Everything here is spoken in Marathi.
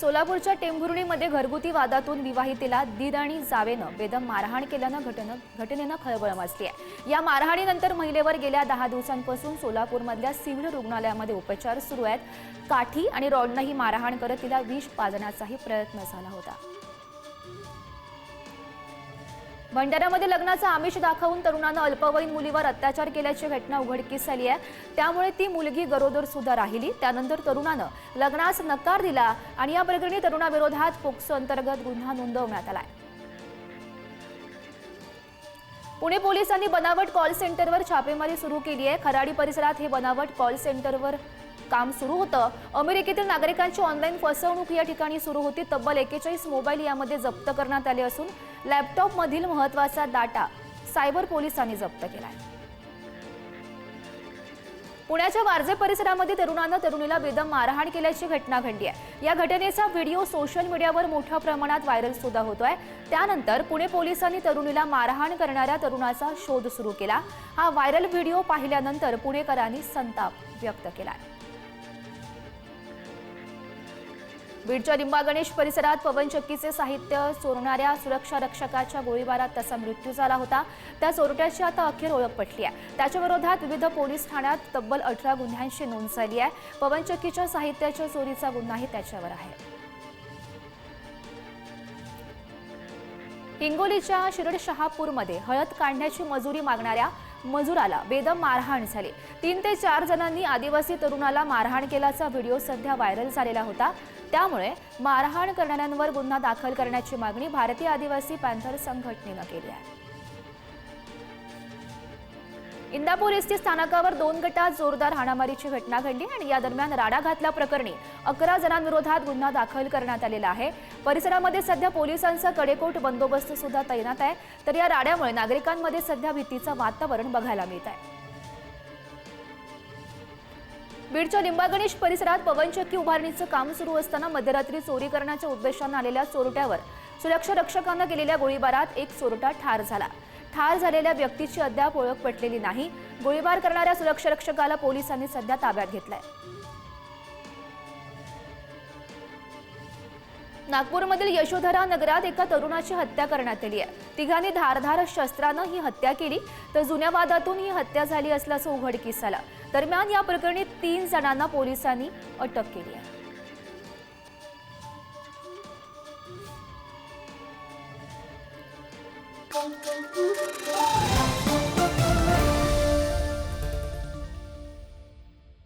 सोलापूरच्या टेंभुर्णीमध्ये घरगुती वादातून विवाहितेला दीद आणि जावेनं बेदम मारहाण केल्यानं घटनं घटनेनं खळबळ माजली आहे. या मारहाणीनंतर महिलेवर गेल्या दहा दिवसांपासून सोलापूरमधल्या सिव्हिल रुग्णालयामध्ये उपचार सुरू आहेत. काठी आणि रॉडनं ही मारहाण करत तिला विष पाजण्याचाही प्रयत्न झाला होता. भंडाऱ्यामध्ये लग्नाचा आमिष दाखवून तरुणानं अल्पवयीन मुलीवर अत्याचार केल्याची घटना उघडकीस आली आहे. त्यामुळे ती मुलगी गरोदर सुद्धा राहिली. त्यानंतर तरुणानं लग्नास नकार दिला आणि या प्रकरणी तरुणाविरोधात पोक्सो अंतर्गत गुन्हा नोंदवण्यात आलाय. पुणे पोलिसांनी बनावट कॉल सेंटरवर छापेमारी सुरू केली आहे. खराडी परिसरात हे बनावट कॉल सेंटरवर काम सुरू होतं. अमेरिकेतील नागरिकांची ऑनलाईन फसवणूक या ठिकाणी सुरू होती. तब्बल एकेचाळीस मोबाईल यामध्ये जप्त करण्यात आले असून लॅपटॉपमधील महत्त्वाचा डाटा सायबर पोलिसांनी जप्त केलाय. पुण्याच्या वारजे परिसरामध्ये तरुणानं तरुणीला बेदम मारहाण केल्याची घटना घडली आहे. या घटनेचा व्हिडिओ सोशल मीडियावर मोठ्या प्रमाणात व्हायरल सुद्धा होतोय. त्यानंतर पुणे पोलिसांनी तरुणीला मारहाण करणाऱ्या तरुणाचा शोध सुरू केला. हा व्हायरल व्हिडिओ पाहिल्यानंतर पुणेकरांनी संताप व्यक्त केला आहे बीडच्या लिंबा गणेश परिसरात पवनचक्कीचे साहित्य चोरणाऱ्या सुरक्षा रक्षकाच्या गोळीबारात त्याचा मृत्यू झाला होता. त्या चोरट्याची आता अखेर ओळख पटली आहे. त्याच्याविरोधात विविध पोलीस ठाण्यात तब्बल अठरा गुन्ह्यांची नोंद झाली आहे. पवनचक्कीच्या साहित्याच्या चोरीचा गुन्हाही त्याच्यावर आहे. हिंगोलीच्या शिरड शहापूरमध्ये हळद काढण्याची मजुरी मागणाऱ्या मजुराला बेदम मारहाण झाली. तीन ते चार जणांनी आदिवासी तरुणाला मारहाण केल्याचा व्हिडिओ सध्या व्हायरल झालेला होता. त्यामुळे मारहाण करणाऱ्यांवर गुन्हा दाखल करण्याची मागणी भारतीय आदिवासी पॅन्थर संघटनेनं केली आहे. इंदापूर एसटी स्थानकावर दोन गटात जोरदार हाणामारीची घटना घडली आणि या दरम्यान राडा घातल्या प्रकरणी अकरा जणांविरोधात गुन्हा दाखल करण्यात आलेला आहे. परिसरामध्ये सध्या पोलिसांचा कडेकोट बंदोबस्त सुद्धा तैनात आहे. तर या राड्यामुळे नागरिकांमध्ये सध्या भीतीचं वातावरण बघायला मिळत आहे बीडच्या लिंबागणेश परिसरात पवनचक्की उभारणीचं काम सुरू असताना मध्यरात्री चोरी करण्याच्या उद्देशानं आलेल्या चोरट्यावर सुरक्षा रक्षकांना केलेल्या गोळीबारात एक चोरटा ठार झाला. ठार झालेल्या व्यक्तीची अद्याप ओळख पटलेली नाही. गोळीबार करणाऱ्या सुरक्षारक्षकाला पोलिसांनी सध्या ताब्यात घेतलाय. नागपूरमधील यशोधरा नगरात एका तरुणाची हत्या करण्यात आली आहे. तिघांनी धारधार शस्त्रानं ही हत्या केली तर जुन्या वादातून ही हत्या झाली असल्याचं उघडकीस आलं दरम्यान या प्रकरणी तीन जणांना पोलिसांनी अटक केली आहे. bom, bom, bom, bom.